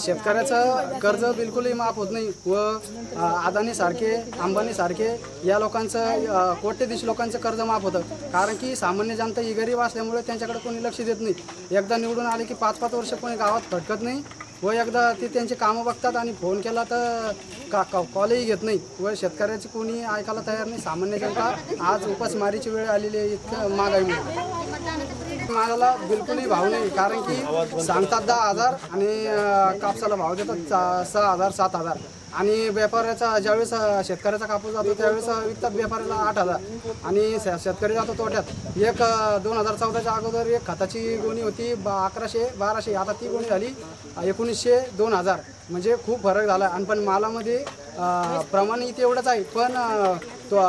शेतकऱ्याचं कर्ज बिलकुलही माफ होत नाही व अ, अदानीसारखे अंबानीसारखे या लोकांचं कोट्यधीश लोकांचं कर्ज माफ होतं. कारण की सामान्य जनता ही गरीब असल्यामुळे त्यांच्याकडे कोणी लक्ष देत नाही. एकदा निवडून आले की पाच पाच वर्ष कोणी गावात फटकत नाही व एकदा ते त्यांचे कामं बघतात आणि फोन केला तर का का कॉलही घेत नाही. व शेतकऱ्याची कोणी ऐकायला तयार नाही. सामान्य जनता आज उपासमारीची वेळ आलेली आहे इतकं महागाईमुळे मालाला बिलकुलही भाव नाही कारण की सांगतात दहा हजार आणि कापसाला भाव देतात सहा हजार सात हजार. आणि व्यापाऱ्याचा ज्यावेळेस शेतकऱ्याचा कापूस जातो त्यावेळेस विकतात व्यापाऱ्याला आठ हजार. आणि शेतकरी जातो तोट्यात. एक दोन हजार चौदाच्या अगोदर एक खताची गोणी होती बा अकराशे बाराशे आता ती गोणी झाली एकोणीसशे दोन हजार. म्हणजे खूप फरक झाला. आणि पण मालामध्ये प्रमाण इथे एवढंच आहे. पण तो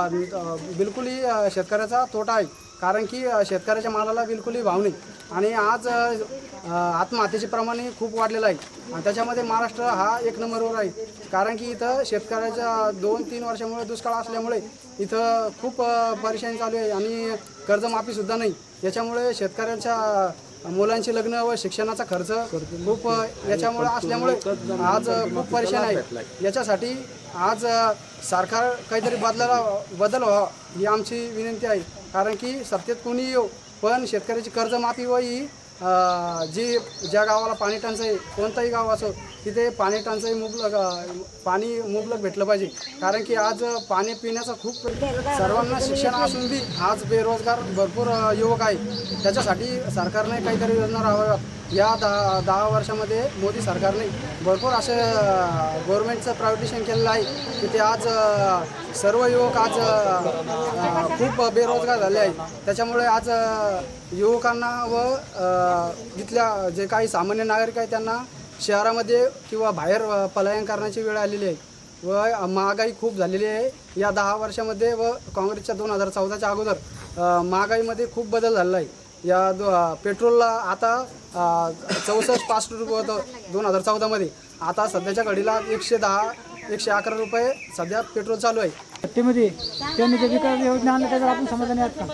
बिलकुलही शेतकऱ्याचा तोटा आहे. कारण की शेतकऱ्याच्या मालाला बिलकुलही भाव नाही. आणि आज आत्महत्येचे प्रमाणही खूप वाढलेलं आहे. आणि त्याच्यामध्ये महाराष्ट्र हा एक नंबरवर आहे. कारण की इथं शेतकऱ्याच्या दोन तीन वर्षामुळे दुष्काळ असल्यामुळे इथं खूप परेशानी चालू आहे. आणि कर्जमाफीसुद्धा नाही. याच्यामुळे शेतकऱ्यांच्या मुलांची लग्न व शिक्षणाचा खर्च खूप याच्यामुळे असल्यामुळे आज खूप परेशान आहे. याच्यासाठी आज सरकार काहीतरी बदलायला बदल व्हावा ही आमची विनंती आहे. कारण की सत्तेत कोणी येऊ पण शेतकऱ्याची कर्जमाफी व ही जी ज्या गावाला पाणी टंचाई कोणतंही गाव असो तिथे पाणी टंचाई मुबलक पाणी मुबलक भेटलं पाहिजे. कारण की आज पाणी पिण्याचं खूप सर्वांना शिक्षण असून बी आज बेरोजगार भरपूर युवक आहे. त्याच्यासाठी सरकारने काहीतरी योजना राहाव्यात या दहा दहा वर्षामध्ये मोदी सरकारने भरपूर असे गव्हर्नमेंटचं प्रायव्हेटेशन केलेलं आहे. की ते आज सर्व युवक आज खूप बेरोजगार झाले आहे त्याच्यामुळे आज युवकांना व तिथल्या जे काही सामान्य नागरिक आहे त्यांना शहरामध्ये किंवा बाहेर पलायन करण्याची वेळ आलेली आहे. व महागाई खूप झालेली आहे. या दहा वर्षामध्ये व काँग्रेसच्या दोन हजार चौदाच्या अगोदर महागाईमध्ये खूप बदल झालेला आहे. या दो पेट्रोलला आता चौसष्ट पासष्ट रुपये होतं दोन हजार चौदामध्ये. आता सध्याच्या घडीला एकशे दहा एकशे अकरा रुपये सध्या पेट्रोल चालू आहे. सत्तेमध्ये त्यांनी जे विकास योजना आणल्या त्याच्यावर आपण समाधानी आहात का?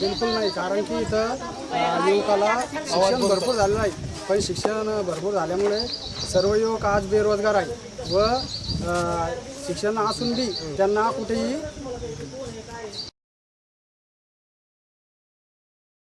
बिलकुल नाही कारण की इथं अ, युवकाला शिक्षण भरपूर झालेलं आहे पण शिक्षण भरपूर झाल्यामुळे सर्व युवक आज बेरोजगार आहे व अ, शिक्षण असून बी त्यांना कुठेही